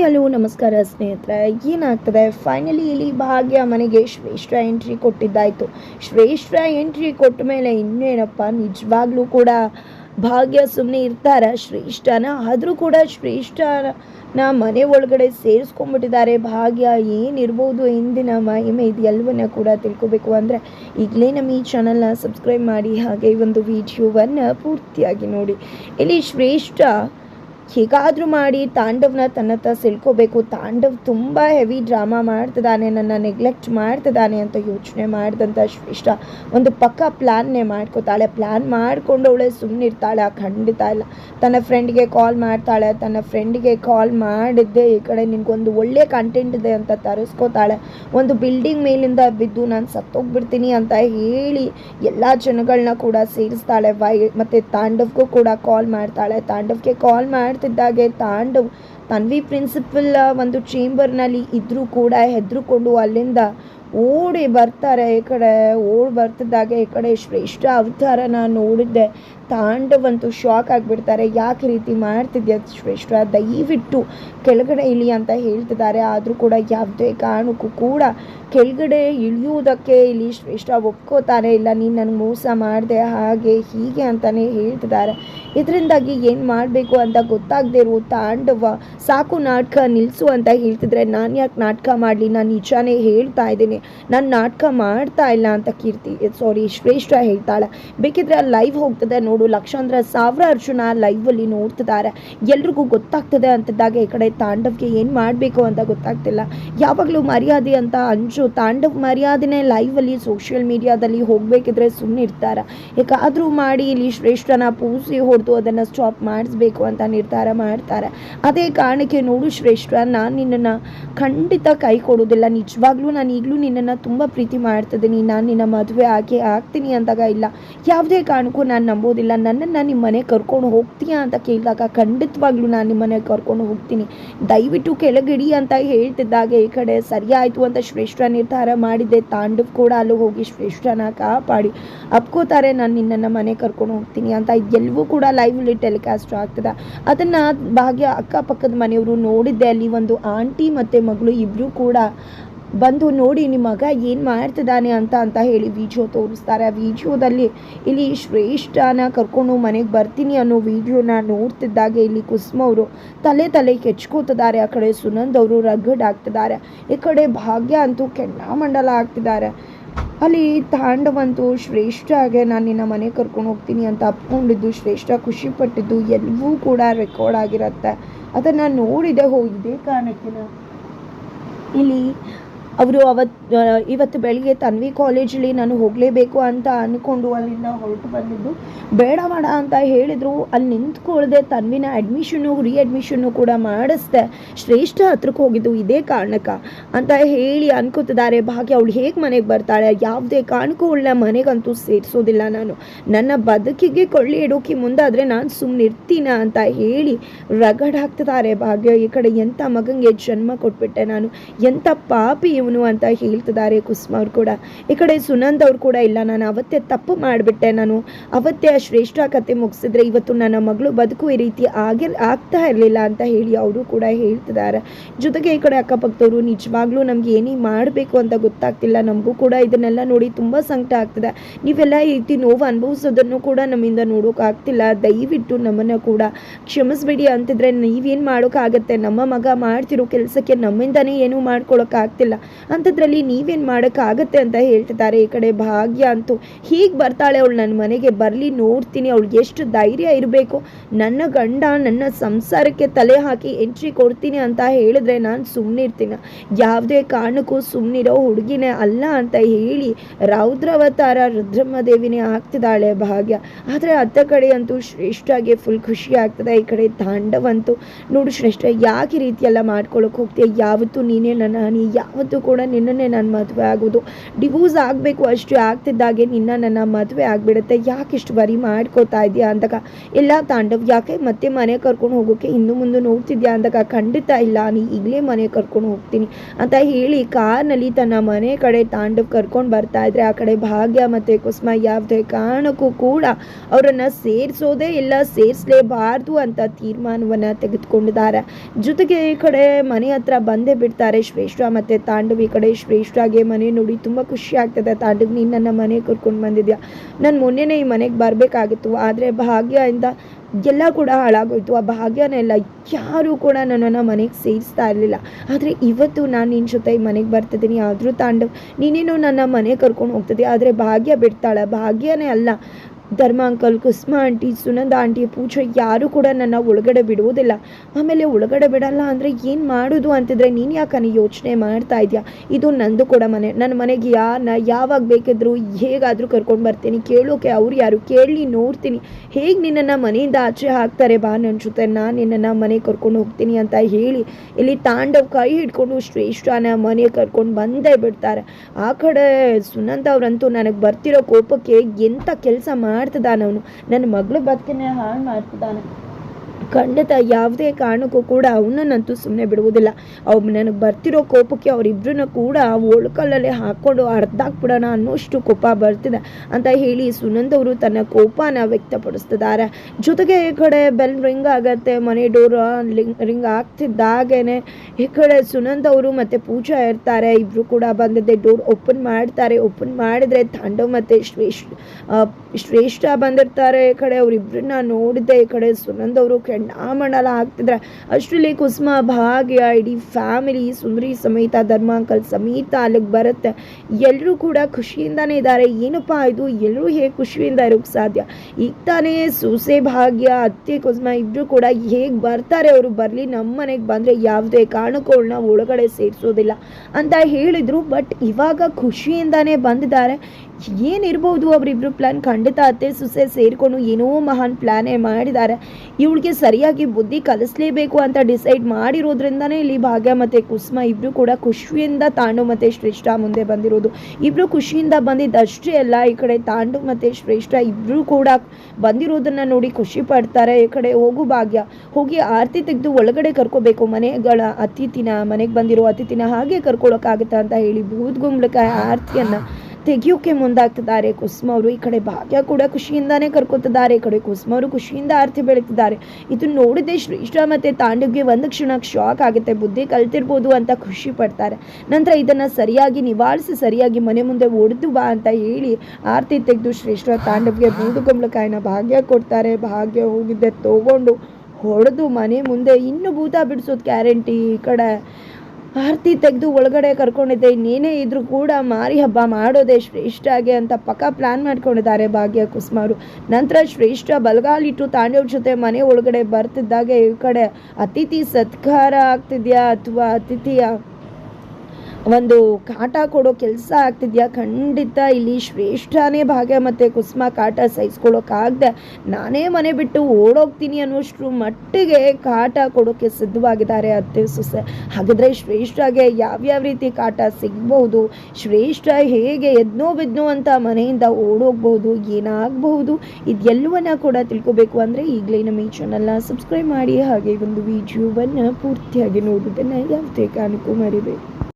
Hi hello, ನಮಸ್ಕಾರ ಸ್ನೇಹಿತರೆ. ಏನಾಗ್ತದೆ? ಫೈನಲಿ ಇಲ್ಲಿ ಭಾಗ್ಯ ಮನೆಗೆ ಶ್ರೇಷ್ಠ ಎಂಟ್ರಿ ಕೊಟ್ಟಿದ್ದಾಯಿತು. ಶ್ರೇಷ್ಠ ಎಂಟ್ರಿ ಕೊಟ್ಟ ಮೇಲೆ ಇನ್ನೇನಪ್ಪ? ನಿಜವಾಗ್ಲೂ ಕೂಡ ಭಾಗ್ಯ ಸುಮ್ಮನೆ ಇರ್ತಾರ, ಶ್ರೇಷ್ಠನ. ಆದರೂ ಕೂಡ ಶ್ರೇಷ್ಠನ ಮನೆ ಒಳಗಡೆ ಸೇರಿಸ್ಕೊಂಡ್ಬಿಟ್ಟಿದ್ದಾರೆ. ಭಾಗ್ಯ ಏನಿರ್ಬೋದು ಇಂದಿನ ಮಹಿಮೆ ಇದು ಎಲ್ಲವನ್ನ ಕೂಡ ತಿಳ್ಕೊಬೇಕು ಅಂದರೆ ಈಗಲೇ ನಮ್ಮ ಈ ಚಾನಲ್ನ ಸಬ್ಸ್ಕ್ರೈಬ್ ಮಾಡಿ ಹಾಗೆ ಈ ಒಂದು ವಿಡಿಯೋವನ್ನು ಪೂರ್ತಿಯಾಗಿ ನೋಡಿ. ಇಲ್ಲಿ ಶ್ರೇಷ್ಠ ಹೇಗಾದರೂ ಮಾಡಿ ತಾಂಡವ್ನ ತನ್ನ ಹತ್ರ ಸೆಳ್ಕೋಬೇಕು. ತಾಂಡವ್ ತುಂಬ ಹೆವಿ ಡ್ರಾಮಾ ಮಾಡ್ತಿದ್ದಾನೆ ನನ್ನ ನೆಗ್ಲೆಕ್ಟ್ ಮಾಡ್ತಿದ್ದಾನೆ ಅಂತ ಯೋಚನೆ ಮಾಡಿದಂಥ ಶ್ರೇಷ್ಠ ಒಂದು ಪಕ್ಕ ಪ್ಲ್ಯಾನ್ನೇ ಮಾಡ್ಕೋತಾಳೆ. ಪ್ಲ್ಯಾನ್ ಮಾಡಿಕೊಂಡು ಅವಳೆ ಸುಮ್ಮನಿರ್ತಾಳೆ ಖಂಡಿತ ಇಲ್ಲ. ತನ್ನ ಫ್ರೆಂಡ್ಗೆ ಕಾಲ್ ಮಾಡ್ತಾಳೆ, ತನ್ನ ಫ್ರೆಂಡಿಗೆ ಕಾಲ್ ಮಾಡಿದ್ದೆ ಈ ಕಡೆ ನಿನಗೊಂದು ಒಳ್ಳೆ ಕಂಟೆಂಟ್ ಇದೆ ಅಂತ ತರಿಸ್ಕೋತಾಳೆ. ಒಂದು ಬಿಲ್ಡಿಂಗ್ ಮೇಲಿಂದ ಬಿದ್ದು ನಾನು ಸತ್ತೋಗ್ಬಿಡ್ತೀನಿ ಅಂತ ಹೇಳಿ ಎಲ್ಲ ಜನಗಳನ್ನ ಕೂಡ ಸೇರಿಸ್ತಾಳೆ. ವೈ ಮತ್ತು ತಾಂಡವ್ಗೂ ಕೂಡ ಕಾಲ್ ಮಾಡ್ತಾಳೆ. ತಾಂಡವ್ಗೆ ಕಾಲ್ ಮಾಡ್ತಿದ್ದಾಗೆ ತಾಂಡವ್. ತನ್ವಿ ಪ್ರಿನ್ಸಿಪಲ್ ಒಂದು ಚೇಂಬರ್ನಲ್ಲಿ ಇದ್ದರೂ ಕೂಡ ಹೆದರುಕೊಂಡು ಅಲ್ಲಿಂದ ಓಡಿ ಬರ್ತಾರೆ. ಈ ಕಡೆ ಓಡಿ ಬರ್ತಿದ್ದಾಗೆ ಈ ಕಡೆ ಶ್ರೇಷ್ಠ ಅವತಾರನ ನೋಡಿದ್ದೆ. ತಾಂಡವಂತೂ ಶಾಕ್ ಆಗಿಬಿಡ್ತಾರೆ. ಯಾಕೆ ರೀತಿ ಮಾಡ್ತಿದ್ಯಾ ಶ್ರೇಷ್ಠ? ದಯವಿಟ್ಟು ಕೆಳಗಡೆ ಇಳಿ ಅಂತ ಹೇಳ್ತಿದ್ದಾರೆ. ಆದರೂ ಕೂಡ ಯಾವುದೇ ಕಾರಣಕ್ಕೂ ಕೂಡ ಕೆಳಗಡೆ ಇಳಿಯುವುದಕ್ಕೆ ಇಲ್ಲಿ ಶ್ರೇಷ್ಠ ಒಪ್ಕೋತಾರೆ ಇಲ್ಲ. ನೀನು ನನಗೆ ಮೋಸ ಮಾಡಿದೆ, ಹಾಗೆ ಹೀಗೆ ಅಂತಲೇ ಹೇಳ್ತಿದ್ದಾರೆ. ಇದರಿಂದಾಗಿ ಏನು ಮಾಡಬೇಕು ಅಂತ ಗೊತ್ತಾಗದೇ ಇರೋ ತಾಂಡವ ಸಾಕು ನಾಟಕ ನಿಲ್ಲಿಸು ಅಂತ ಹೇಳ್ತಿದ್ರೆ ನಾನು ಯಾಕೆ ನಾಟಕ ಮಾಡಲಿ? ನಾನು ನಿಜಾನೇ ಹೇಳ್ತಾ ಇದ್ದೀನಿ. ನಾನು ನಾಟಕ ಮಾಡ್ತಾ ಇಲ್ಲ ಅಂತ ಕೀರ್ತಿ ಸಾರಿ ಶ್ರೇಷ್ಠ ಹೇಳ್ತಾಳೆ. ಬೇಕಿದ್ರೆ ಲೈವ್ ಹೋಗ್ತದೆ ನೋಡು ಲಕ್ಷಾಂತರ ಅರ್ಜುನ ಲೈವ್ ಲೈವಲ್ಲಿ ನೋಡ್ತಿದ್ದಾರೆ. ಎಲ್ರಿಗೂ ಗೊತ್ತಾಗ್ತದೆ ಅಂತಿದ್ದಾಗ ಈ ಕಡೆ ತಾಂಡವ್ಗೆ ಏನು ಮಾಡಬೇಕು ಅಂತ ಗೊತ್ತಾಗ್ತಿಲ್ಲ. ಯಾವಾಗಲೂ ಮರ್ಯಾದೆ ಅಂತ ಅಂಜು, ತಾಂಡವ್ ಮರ್ಯಾದೆನೇ ಲೈವಲ್ಲಿ ಸೋಷಿಯಲ್ ಮೀಡಿಯಾದಲ್ಲಿ ಹೋಗಬೇಕಿದ್ರೆ ಸುಮ್ಮನೆ ಇರ್ತಾರೆ. ಯಾಕಾದರೂ ಮಾಡಿ ಇಲ್ಲಿ ಶ್ರೇಷ್ಠನ ಪೂಸಿ ಹೊಡೆದು ಅದನ್ನು ಸ್ಟಾಪ್ ಮಾಡಿಸ್ಬೇಕು ಅಂತ ನಿರ್ಧಾರ ಮಾಡ್ತಾರೆ. ಅದೇ ಕಾರಣಕ್ಕೆ ನೋಡು ಶ್ರೇಷ್ಠ, ನಾನು ನಿನ್ನನ್ನು ಖಂಡಿತ ಕೈ ಕೊಡೋದಿಲ್ಲ ನಿಜವಾಗ್ಲೂ ನಾನು ಈಗಲೂ ನಿನ್ನನ್ನು ತುಂಬ ಪ್ರೀತಿ ಮಾಡ್ತಿದ್ದೀನಿ. ನಾನು ನಿನ್ನ ಮದುವೆ ಆಗಿ ಆಗ್ತೀನಿ ಅಂದಾಗ ಇಲ್ಲ. ಯಾವುದೇ ಕಾರಣಕ್ಕೂ ನಾನು ನಂಬೋದಿಲ್ಲ ನನ್ನನ್ನು ನಿಮ್ಮ ಮನೆಗೆ ಕರ್ಕೊಂಡು ಹೋಗ್ತೀಯಾ ಅಂತ ಕೇಳಿದಾಗ ಖಂಡಿತವಾಗ್ಲೂ ನಾನು ನಿಮ್ಮ ಮನೆಗೆ ಕರ್ಕೊಂಡು ಹೋಗ್ತೀನಿ. ದಯವಿಟ್ಟು ಕೆಳಗಿಡಿ ಅಂತ ಹೇಳ್ತಿದ್ದಾಗ, ಈ ಕಡೆ ಸರಿಯಾಯಿತು ಅಂತ ಶ್ರೇಷ್ಠ ನಿರ್ಧಾರ ಮಾಡಿದ್ದೆ. ತಾಂಡವ್ ಕೂಡ ಅಲ್ಲಿ ಹೋಗಿ ಶ್ರೇಷ್ಠನ ಕಾಪಾಡಿ. ಅಪ್ಕೋತಾರೆ, ನಾನು ನಿನ್ನನ್ನು ಮನೆ ಕರ್ಕೊಂಡು ಹೋಗ್ತೀನಿ ಅಂತ ಎಲ್ಲವೂ ಕೂಡ ಲೈವ್ಲಿ ಟೆಲಿಕಾಸ್ಟ್ ಆಗ್ತದೆ. ಅದನ್ನು ಭಾಗ್ಯ ಅಕ್ಕಪಕ್ಕದ ಮನೆಯವರು ನೋಡಿದ್ದೆ. ಅಲ್ಲಿ ಒಂದು ಆಂಟಿ ಮತ್ತು ಮಗಳು ಇಬ್ಬರು ಕೂಡ ಬಂದು ನೋಡಿ ನಿಮ್ಮ ಮಗ ಏನು ಮಾಡ್ತಿದ್ದಾನೆ ಅಂತ ಅಂತ ಹೇಳಿ ವಿಡಿಯೋ ತೋರಿಸ್ತಾರೆ. ಆ ವಿಡಿಯೋದಲ್ಲಿ ಇಲ್ಲಿ ಶ್ರೇಷ್ಠನ ಕರ್ಕೊಂಡು ಮನೆಗೆ ಬರ್ತೀನಿ ಅನ್ನೋ ವಿಡಿಯೋನ ನೋಡ್ತಿದ್ದಾಗೆ ಇಲ್ಲಿ ಕುಸುಮ ಅವರು. ತಲೆ ತಲೆ ಕೆಚ್ಕೋತಿದ್ದಾರೆ. ಆ ಕಡೆ ಸುನಂದ್ ಅವರು ರಗಡ್ ಆಗ್ತಿದ್ದಾರೆ. ಈ ಕಡೆ ಭಾಗ್ಯ ಅಂತೂ ಕೆಂಡಾಮಂಡಲ ಆಗ್ತಿದ್ದಾರೆ. ಅಲ್ಲಿ ತಾಂಡವಂತೂ ಶ್ರೇಷ್ಠಗೆ ನಾನು ನಿನ್ನ ಮನೆ ಕರ್ಕೊಂಡು ಹೋಗ್ತೀನಿ ಅಂತ ಅಪ್ಕೊಂಡಿದ್ದು, ಶ್ರೇಷ್ಠ ಖುಷಿಪಟ್ಟಿದ್ದು ಎಲ್ಲವೂ ಕೂಡ ರೆಕಾರ್ಡ್ ಆಗಿರುತ್ತೆ. ಅದನ್ನು ನೋಡಿದೆ ಹೋ, ಇದೇ ಕಾರಣಕ್ಕೆ ಇಲ್ಲಿ ಅವರು ಅವತ್ತು ಇವತ್ತು ಬೆಳಿಗ್ಗೆ ತನ್ವಿ ಕಾಲೇಜಲ್ಲಿ ನಾನು ಹೋಗಲೇಬೇಕು ಅಂತ ಅಂದ್ಕೊಂಡು ಅಲ್ಲಿಂದ ಹೊರಟು ಬಂದಿದ್ದು, ಬೇಡ ಮಾಡ ಅಂತ ಹೇಳಿದರು. ಅಲ್ಲಿ ನಿಂತ್ಕೊಳ್ಳದೆ ತನ್ವಿನ ಅಡ್ಮಿಷನ್ನು ರೀ ಅಡ್ಮಿಷನ್ನು ಕೂಡ ಮಾಡಿಸ್ದೆ. ಶ್ರೇಷ್ಠ ಹತ್ರಕ್ಕೆ ಹೋಗಿದ್ದು ಇದೇ ಕಾರಣಕ್ಕೆ ಅಂತ ಹೇಳಿ ಅನ್ಕೋತಿದ್ದಾರೆ. ಭಾಗ್ಯ ಅವಳು ಹೇಗೆ ಮನೆಗೆ ಬರ್ತಾಳೆ? ಯಾವುದೇ ಕಾರಣಕ್ಕೂ ಮನೆಗಂತೂ ಸೇರಿಸೋದಿಲ್ಲ ನಾನು. ನನ್ನ ಬದುಕಿಗೆ ಕೊಳ್ಳಿ ಇಡೋಕೆ ಮುಂದಾದರೆ ನಾನು ಸುಮ್ಮನೆ ಇರ್ತೀನ ಅಂತ ಹೇಳಿ ರಗಡ್ ಹಾಕ್ತಿದ್ದಾರೆ ಭಾಗ್ಯ. ಈ ಕಡೆ ಎಂಥ ಮಗನಿಗೆ ಜನ್ಮ ಕೊಟ್ಬಿಟ್ಟೆ ನಾನು. ಎಂಥ ಪಾಪಿ ಅಂತ ಹೇಳ್ತಿದ್ದಾರೆ ಕುಸುಮ ಅವ್ರು ಕೂಡ. ಈ ಕಡೆ ಸುನಂದ್ ಅವ್ರು ಕೂಡ ಇಲ್ಲ, ನಾನು ಅವತ್ತೇ ತಪ್ಪು ಮಾಡಿಬಿಟ್ಟೆ ನಾನು. ಅವತ್ತೇ ಆ ಶ್ರೇಷ್ಠ ಕತೆ ಮುಗಿಸಿದ್ರೆ ಇವತ್ತು ನನ್ನ ಮಗಳು ಬದುಕು ಈ ರೀತಿ ಆಗಿ, ಆಗ್ತಾ ಇರಲಿಲ್ಲ ಅಂತ ಹೇಳಿ ಅವರು ಕೂಡ ಹೇಳ್ತಿದ್ದಾರೆ. ಜೊತೆಗೆ ಈ ಕಡೆ ಅಕ್ಕಪಕ್ಕದವರು ನಿಜವಾಗ್ಲೂ ನಮ್ಗೆ ಏನೇ ಮಾಡಬೇಕು ಅಂತ ಗೊತ್ತಾಗ್ತಿಲ್ಲ. ನಮಗೂ ಕೂಡ ಇದನ್ನೆಲ್ಲ ನೋಡಿ ತುಂಬ ಸಂಕಟ ಆಗ್ತದೆ. ನೀವೆಲ್ಲ ಈ ರೀತಿ ನೋವು ಅನುಭವಿಸೋದನ್ನು ಕೂಡ ನಮ್ಮಿಂದ ನೋಡೋಕ್ಕಾಗ್ತಿಲ್ಲ ದಯವಿಟ್ಟು ನಮ್ಮನ್ನು ಕೂಡ ಕ್ಷಮಿಸ್ಬೇಡಿ ಅಂತಿದ್ರೆ ನೀವೇನು ಮಾಡೋಕ್ಕಾಗತ್ತೆ ನಮ್ಮ ಮಗ ಮಾಡ್ತಿರೋ ಕೆಲಸಕ್ಕೆ ನಮ್ಮಿಂದನೇ ಏನೂ ಮಾಡ್ಕೊಳಕ್ಕಾಗ್ತಿಲ್ಲ ಅಂಥದ್ರಲ್ಲಿ ನೀವೇನು ಮಾಡೋಕ್ಕಾಗತ್ತೆ ಅಂತ ಹೇಳ್ತಿದ್ದಾರೆ. ಈ ಕಡೆ ಭಾಗ್ಯ ಅಂತೂ ಹೀಗೆ ಬರ್ತಾಳೆ ಅವಳು ನನ್ನ ಮನೆಗೆ ಬರಲಿ ನೋಡ್ತೀನಿ. ಅವಳಿಗೆ ಎಷ್ಟು ಧೈರ್ಯ ಇರಬೇಕು. ನನ್ನ ಗಂಡ ನನ್ನ ಸಂಸಾರಕ್ಕೆ ತಲೆ ಹಾಕಿ ಎಂಟ್ರಿ ಕೊಡ್ತೀನಿ ಅಂತ ಹೇಳಿದ್ರೆ ನಾನು ಸುಮ್ಮನೆ ಇರ್ತೀನಿ ಯಾವುದೇ ಕಾರಣಕ್ಕೂ ಸುಮ್ಮನಿರೋ ಹುಡುಗಿನೇ ಅಲ್ಲ ಅಂತ ಹೇಳಿ ರೌದ್ರಾವತಾರ ರುದ್ರಮ್ಮದೇವಿನೇ ಆಗ್ತಿದ್ದಾಳೆ ಭಾಗ್ಯ. ಆದರೆ ಅತ್ತ ಕಡೆ ಅಂತೂ ಶ್ರೇಷ್ಠಾಗೆ ಫುಲ್ ಖುಷಿ ಆಗ್ತದೆ. ಈ ಕಡೆ ತಾಂಡವಂತೂ ನೋಡು ಶ್ರೇಷ್ಠ, ಯಾಕೆ ರೀತಿಯೆಲ್ಲ ಮಾಡ್ಕೊಳಕ್ಕೆ ಹೋಗ್ತೀಯ? ಯಾವತ್ತೂ ನೀನೇ ನನ್ನ ಹನಿ ಯಾವತ್ತೂ ಕೂಡ ನಿನ್ನನ್ನೇ ನಾನು ಮದುವೆ ಆಗೋದು. ಡಿವೋರ್ಸ್ ಆಗಬೇಕು ಅಷ್ಟು ಆಗ್ತಿದ್ದಾಗೆ ನಿನ್ನ ನನ್ನ ಮದುವೆ ಆಗಿಬಿಡುತ್ತೆ. ಯಾಕೆ ಇಷ್ಟು ವರಿ ಮಾಡ್ಕೋತಾ ಇದೆಯಾ ಅಂದಾಗ? ಇಲ್ಲ ತಾಂಡವ್, ಯಾಕೆ ಮತ್ತೆ ಮನೆ ಕರ್ಕೊಂಡು ಹೋಗೋಕೆ ಇನ್ನು ಮುಂದೆ ನೋಡ್ತಿದ್ಯಾ ಅಂದಾಗ? ಖಂಡಿತ ಇಲ್ಲ, ನೀ ಈಗಲೇ ಮನೆ ಕರ್ಕೊಂಡು ಹೋಗ್ತೀನಿ ಅಂತ ಹೇಳಿ ಕಾರ್ನಲ್ಲಿ ತನ್ನ ಮನೆ ಕಡೆ ತಾಂಡವ್ ಕರ್ಕೊಂಡು ಬರ್ತಾ ಇದ್ರೆ ಆ ಕಡೆ ಭಾಗ್ಯ ಮತ್ತು ಕುಸುಮ ಯಾವುದೇ ಕಾರಣಕ್ಕೂ ಕೂಡ ಅವರನ್ನು ಸೇರಿಸೋದೇ ಇಲ್ಲ, ಸೇರಿಸಲೇಬಾರ್ದು ಅಂತ ತೀರ್ಮಾನವನ್ನು ತೆಗೆದುಕೊಂಡಿದ್ದಾರೆ. ಜೊತೆಗೆ ಈ ಕಡೆ ಮನೆ ಹತ್ರ ಬಂದೇ ಬಿಡ್ತಾರೆ ಶ್ರೇಷ್ಠ ಮತ್ತು ತಾಂಡವ್. ಈ ಕಡೆ ಶ್ರೇಷ್ಠಾಗೆ ಮನೆ ನೋಡಿ ತುಂಬ ಖುಷಿ ಆಗ್ತದೆ. ತಾಂಡವ್ ನೀನು ನನ್ನ ಮನೆ ಕರ್ಕೊಂಡು ಬಂದಿದ್ಯಾ? ನಾನು ಮೊನ್ನೆನೇ ಈ ಮನೆಗೆ ಬರಬೇಕಾಗಿತ್ತು, ಆದರೆ ಭಾಗ್ಯದಿಂದ ಎಲ್ಲ ಕೂಡ ಹಾಳಾಗೋಯ್ತು. ಆ ಭಾಗ್ಯನೆಲ್ಲ ಯಾರೂ ಕೂಡ ನನ್ನನ್ನು ಮನೆಗೆ ಸೇರಿಸ್ತಾ ಇರಲಿಲ್ಲ. ಆದರೆ ಇವತ್ತು ನಾನು ನಿನ್ನ ಜೊತೆ ಈ ಮನೆಗೆ ಬರ್ತಿದ್ದೀನಿ. ಆದರೂ ತಾಂಡವ್, ನೀನೇನು ನನ್ನ ಮನೆ ಕರ್ಕೊಂಡು ಹೋಗ್ತಿದ್ದೆ ಆದರೆ ಭಾಗ್ಯ ಬಿಡ್ತಾಳೆ. ಭಾಗ್ಯನೇ ಅಲ್ಲ. Dharma uncle Kusma aunty, Sunanda aunty, Pooja, ಯಾರು ಕೂಡ ನನ್ನ ಒಳಗಡೆ ಬಿಡುವುದಿಲ್ಲ. ಆಮೇಲೆ ಒಳಗಡೆ ಬಿಡಲ್ಲ ಅಂದರೆ ಏನು ಮಾಡೋದು ಅಂತಿದ್ರೆ ನೀನು ಯಾಕೆ ಯೋಚನೆ ಮಾಡ್ತಾ ಇದೆಯಾ? ಇದು ನಂದು ಕೂಡ ಮನೆ. ನನ್ನ ಮನೆಗೆ ಯಾರನ್ನ ಯಾವಾಗ ಬೇಕಿದ್ರು ಹೇಗಾದರೂ ಕರ್ಕೊಂಡು ಬರ್ತೀನಿ. ಕೇಳೋಕೆ ಅವ್ರು ಯಾರು? ಕೇಳಿ ನೋಡ್ತೀನಿ. ಹೇಗೆ ನಿನ್ನನ್ನು ಮನೆಯಿಂದ ಆಚೆ ಹಾಕ್ತಾರೆ ಬಾ ನನ್ನ ಜೊತೆ. ನಾನು ನಿನ್ನನ್ನು ಮನೆ ಕರ್ಕೊಂಡು ಹೋಗ್ತೀನಿ ಅಂತ ಹೇಳಿ ಇಲ್ಲಿ ತಾಂಡವ್ ಕೈ ಹಿಡ್ಕೊಂಡು ಶ್ರೇಷ್ಠನ ಮನೆ ಕರ್ಕೊಂಡು ಬಂದೇ ಬಿಡ್ತಾರೆ. ಆ ಕಡೆ ಸುನಂದ ಅವರಂತೂ ನನಗೆ ಬರ್ತಿರೋ ಕೋಪಕ್ಕೆ ಎಂಥ ಕೆಲಸ ಮಾಡ್ತಿದ್ದಾನೆ ನನ್ನ ಮಗಳು ಬದುಕಿನ ಹಾಳು ಮಾಡ್ತಿದ್ದಾನೆ. ಖಂಡಿತ ಯಾವುದೇ ಕಾರಣಕ್ಕೂ ಕೂಡ ಅವನನ್ನಂತೂ ಸುಮ್ಮನೆ ಬಿಡುವುದಿಲ್ಲ. ಅವ್ ನನಗೆ ಬರ್ತಿರೋ ಕೋಪಕ್ಕೆ ಅವರಿಬ್ಬರನ್ನ ಕೂಡ ಒಳಕಲ್ಲಲ್ಲೇ ಹಾಕ್ಕೊಂಡು ಅರ್ಧಾಕ್ಬಿಡೋಣ ಅನ್ನೋಷ್ಟು ಕೋಪ ಬರ್ತಿದೆ ಅಂತ ಹೇಳಿ ಸುನಂದ್ ಅವರು ತನ್ನ ಕೋಪನ ವ್ಯಕ್ತಪಡಿಸ್ತಿದ್ದಾರೆ. ಜೊತೆಗೆ ಈ ಕಡೆ ಬೆಲ್ ರಿಂಗ್ ಆಗತ್ತೆ, ಮನೆ ಡೋರ್ ರಿಂಗ್ ಆಗ್ತಿದ್ದಾಗೇನೆ ಈ ಕಡೆ ಸುನಂದ್ ಅವರು ಮತ್ತು ಪೂಜಾ ಇರ್ತಾರೆ ಇಬ್ಬರು ಕೂಡ ಬಂದಿದ್ದೆ ಡೋರ್ ಓಪನ್ ಮಾಡ್ತಾರೆ, ಓಪನ್ ಮಾಡಿದ್ರೆ ತಾಂಡವ್ ಮತ್ತು ಶ್ರೇಷ್ಠ ಶ್ರೇಷ್ಠ ಬಂದಿರ್ತಾರೆ ಈ ಕಡೆ ಅವರಿಬ್ಬರನ್ನ ನೋಡಿದ್ದೆ ಈ ಕಡೆ ಸುನಂದ್ ಅವರು ಕೆಂಡಾಮಂಡಲ ಆಗ್ತಿದ್ರೆ ಅಷ್ಟರಲ್ಲಿ ಕುಸುಮ ಭಾಗ್ಯ ಇಡೀ ಫ್ಯಾಮಿಲಿ, ಸುಂದರಿ ಸಮೇತ ಧರ್ಮ ಅಂಕಲ್ ಸಮೇತ ಅಲ್ಲಿಗೆ ಬರುತ್ತೆ. ಎಲ್ಲರೂ ಕೂಡ ಖುಷಿಯಿಂದಾನೇ ಇದ್ದಾರೆ. ಏನಪ್ಪ ಇದು? ಎಲ್ಲರೂ ಹೇಗೆ ಖುಷಿಯಿಂದ ಇರೋಕ್ಕೆ ಸಾಧ್ಯ? ಈಗ ತಾನೇ ಸೊಸೆ, ಭಾಗ್ಯ, ಅತ್ತೆ ಕುಸುಮ ಇಬ್ಬರು ಕೂಡ ಹೇಗೆ ಬರ್ತಾರೆ ಅವರು ಬರಲಿ ನಮ್ಮ ಮನೆಗೆ ಬಂದರೆ ಯಾವುದೇ ಕಾರಣಕ್ಕೂಗಳನ್ನ ಒಳಗಡೆ ಸೇರಿಸೋದಿಲ್ಲ ಅಂತ ಹೇಳಿದರು. ಬಟ್ ಇವಾಗ ಖುಷಿಯಿಂದಾನೇ ಬಂದಿದ್ದಾರೆ. ಏನಿರ್ಬೋದು ಅವರಿಬ್ರು ಪ್ಲ್ಯಾನ್ ಖಂಡಿತ ಅತ್ತೆ ಸುಸೆ ಸೇರಿಕೊಂಡು ಏನೋ ಮಹಾನ್ ಪ್ಲ್ಯಾನೇ ಮಾಡಿದ್ದಾರೆ. ಇವಳಿಗೆ ಸರಿಯಾಗಿ ಬುದ್ಧಿ ಕಲಿಸ್ಲೇಬೇಕು ಅಂತ ಡಿಸೈಡ್ ಮಾಡಿರೋದ್ರಿಂದನೇ ಇಲ್ಲಿ ಭಾಗ್ಯ ಮತ್ತು ಕುಸುಮ ಇಬ್ಬರು ಕೂಡ ಖುಷಿಯಿಂದ ತಾಂಡು ಮತ್ತು ಶ್ರೇಷ್ಠ ಮುಂದೆ ಬಂದಿರೋದು. ಇಬ್ಬರು ಖುಷಿಯಿಂದ ಬಂದಿದ್ದಷ್ಟೇ ಅಲ್ಲ, ಈ ಕಡೆ ತಾಂಡು ಮತ್ತು ಶ್ರೇಷ್ಠ ಇಬ್ಬರು ಕೂಡ ಬಂದಿರೋದನ್ನು ನೋಡಿ ಖುಷಿ ಪಡ್ತಾರೆ. ಈ ಕಡೆ ಹೋಗು ಭಾಗ್ಯ, ಹೋಗಿ ಆರತಿ ತೆಗೆದು ಒಳಗಡೆ ಕರ್ಕೋಬೇಕು. ಮನೆಗಳ ಅತಿಥಿನ, ಮನೆಗೆ ಬಂದಿರೋ ಅತಿಥಿನ ಹಾಗೆ ಕರ್ಕೊಳಕ್ಕಾಗುತ್ತಾ ಅಂತ ಹೇಳಿ ಬೂದ್ಗುಂಬಳಕಾಯಿ ಆರತಿಯನ್ನು ತೆಗಿಯೋಕೆ ಮುಂದಾಗ್ತಿದ್ದಾರೆ. ಕುಸುಮ ಅವರು ಈ ಕಡೆ ಭಾಗ್ಯ ಕೂಡ ಖುಷಿಯಿಂದಾನೇ ಕರ್ಕೊತಿದ್ದಾರೆ. ಈ ಕಡೆ ಕುಸುಮ ಅವರು ಖುಷಿಯಿಂದ ಆರತಿ ಬೆಳೀತಿದ್ದಾರೆ. ಇದು ನೋಡಿದೆ ಶ್ರೇಷ್ಠ ಮತ್ತು ತಾಂಡವ್ಗೆ ಒಂದು ಕ್ಷಣ ಶಾಕ್ ಆಗುತ್ತೆ. ಬುದ್ಧಿ ಕಲ್ತಿರ್ಬೋದು ಅಂತ ಖುಷಿ ಪಡ್ತಾರೆ. ನಂತರ ಇದನ್ನು ಸರಿಯಾಗಿ ನಿವಾರಿಸಿ ಸರಿಯಾಗಿ ಮನೆ ಮುಂದೆ ಒಡೆದು ಬಾ ಅಂತ ಹೇಳಿ ಆರತಿ ತೆಗೆದು ಶ್ರೇಷ್ಠ ತಾಂಡವ್ಗೆ ಬೂದು ಕುಂಬಳಕಾಯಿನ ಭಾಗ್ಯ ಕೊಡ್ತಾರೆ. ಭಾಗ್ಯ ಹೋಗಿದ್ದೆ ತಗೊಂಡು ಹೊಡೆದು ಮನೆ ಮುಂದೆ ಇನ್ನು ಭೂತ ಬಿಡಿಸೋದು ಗ್ಯಾರಂಟಿ ಈ ಕಡೆ. ಆರತಿ ತೆಗೆದು ಒಳಗಡೆ ಕರ್ಕೊಂಡಿದ್ದೆ. ಇನ್ನೇನೇ ಇದ್ರೂ ಕೂಡ ಮಾರಿ ಹಬ್ಬ ಮಾಡೋದೇ ಆಗಿ ಅಂತ ಪಕ್ಕ ಪ್ಲಾನ್ ಮಾಡ್ಕೊಂಡಿದ್ದಾರೆ ಭಾಗ್ಯ ಕುಸುಮಾರು. ನಂತರ ಶ್ರೇಷ್ಠ ಬಲಗಾಲಿಟ್ಟು ತಾಂಡವ್ರ ಜೊತೆ ಮನೆ ಒಳಗಡೆ ಬರ್ತಿದ್ದಾಗೆ ಈ ಕಡೆ ಅತಿಥಿ ಸತ್ಕಾರ ಆಗ್ತಿದೆಯಾ ಅಥವಾ ಅತಿಥಿಯ ಒಂದು ಕಾಟ ಕೊಡೋ ಕೆಲಸ ಆಗ್ತಿದ್ಯಾ? ಖಂಡಿತ ಇಲ್ಲಿ ಶ್ರೇಷ್ಠನೇ ಭಾಗ್ಯ ಮತ್ತು ಕುಸುಮ ಕಾಟ ಸಹಿಸ್ಕೊಳ್ಳೋಕ್ಕಾಗದೆ ನಾನೇ ಮನೆ ಬಿಟ್ಟು ಓಡೋಗ್ತೀನಿ ಅನ್ನೋಷ್ಟು ಮಟ್ಟಿಗೆ ಕಾಟ ಕೊಡೋಕ್ಕೆ ಸಿದ್ಧವಾಗಿದ್ದಾರೆ ಅತ್ತೆ ಸೊಸೆ. ಹಾಗಿದ್ರೆ ಶ್ರೇಷ್ಠಗೆ ಯಾವ್ಯಾವ ರೀತಿ ಕಾಟ ಸಿಗ್ಬಹುದು? ಶ್ರೇಷ್ಠ ಹೇಗೆ ಎದ್ನೋ ಬಿದ್ನೋ ಅಂತ ಮನೆಯಿಂದ ಓಡೋಗ್ಬೋದು ಏನಾಗಬಹುದು? ಇದೆಲ್ಲವನ್ನ ಕೂಡ ತಿಳ್ಕೊಬೇಕು ಅಂದರೆ ಈಗಲೇ ನಮ್ಮ ಈ ಚಾನಲ್ನ ಸಬ್ಸ್ಕ್ರೈಬ್ ಮಾಡಿ ಹಾಗೆ ಒಂದು ವಿಡಿಯೋವನ್ನು ಪೂರ್ತಿಯಾಗಿ ನೋಡೋದನ್ನು ಯಾವುದೇ ಕಾರಣಕ್ಕೂ ಮರಿಬೇಕು